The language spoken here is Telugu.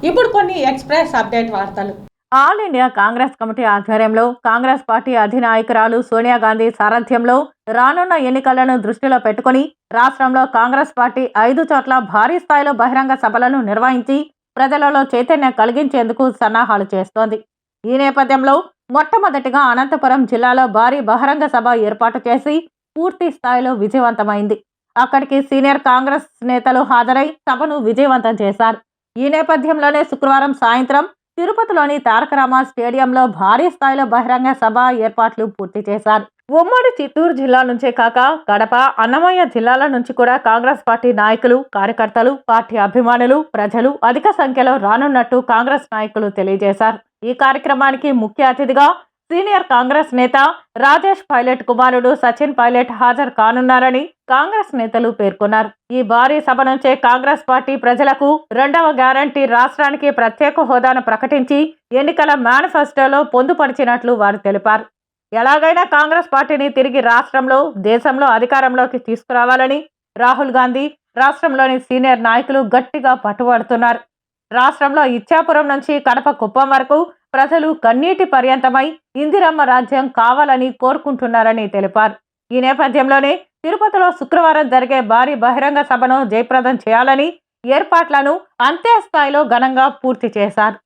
ఇప్పుడు కొన్ని ఎక్స్ప్రెస్ అప్డేట్ వార్తలు. ఆల్ ఇండియా కాంగ్రెస్ కమిటీ ఆధ్వర్యంలో కాంగ్రెస్ పార్టీ అధినాయకురాలు సోనియా గాంధీ సారథ్యంలో రానున్న ఎన్నికలను దృష్టిలో పెట్టుకుని రాష్ట్రంలో కాంగ్రెస్ పార్టీ ఐదు చోట్ల భారీ స్థాయిలో బహిరంగ సభలను నిర్వహించి ప్రజలలో చైతన్యం కలిగించేందుకు సన్నాహాలు చేస్తోంది. ఈ నేపథ్యంలో మొట్టమొదటిగా అనంతపురం జిల్లాలో భారీ బహిరంగ సభ ఏర్పాటు చేసి పూర్తి స్థాయిలో విజయవంతమైంది. అక్కడికి సీనియర్ కాంగ్రెస్ నేతలు హాజరై సభను విజయవంతం చేశారు. ఈ నేపథ్యంలోనే శుక్రవారం సాయంత్రం తిరుపతిలోని తారకరామ స్టేడియంలో భారీ స్థాయిలో బహిరంగ సభ ఏర్పాట్లు పూర్తి చేశారు. ఉమ్మడి చిత్తూరు జిల్లా నుంచే కాక కడప అన్నమయ్య జిల్లాల నుంచి కూడా కాంగ్రెస్ పార్టీ నాయకులు కార్యకర్తలు పార్టీ అభిమానులు ప్రజలు అధిక సంఖ్యలో రానున్నట్టు కాంగ్రెస్ నాయకులు తెలియజేశారు. ఈ కార్యక్రమానికి ముఖ్య అతిథిగా సీనియర్ కాంగ్రెస్ నేత రాజేష్ పైలట్ కుమారుడు సచిన్ పైలట్ హాజరు కానున్నారని కాంగ్రెస్ నేతలు పేర్కొన్నారు. ఈ భారీ సభ నుంచే కాంగ్రెస్ పార్టీ ప్రజలకు రెండవ గ్యారంటీ రాష్ట్రానికి ప్రత్యేక హోదాను ప్రకటించి ఎన్నికల మేనిఫెస్టోలో పొందుపరిచినట్లు వారు తెలిపారు. ఎలాగైనా కాంగ్రెస్ పార్టీని తిరిగి రాష్ట్రంలో దేశంలో అధికారంలోకి తీసుకురావాలని రాహుల్ గాంధీ రాష్ట్రంలోని సీనియర్ నాయకులు గట్టిగా పట్టుబడుతున్నారు. రాష్ట్రంలో ఇచ్చాపురం నుంచి కడప కుప్పం వరకు ప్రజలు కన్నీటి పర్యంతమై ఇందిరమ్మ రాజ్యం కావాలని కోరుకుంటున్నారని తెలిపారు. ఈ నేపథ్యంలోనే తిరుపతిలో శుక్రవారం జరిగే భారీ బహిరంగ సభను జయప్రదం చేయాలని ఏర్పాట్లను అంతే స్థాయిలో ఘనంగా పూర్తి చేశారు.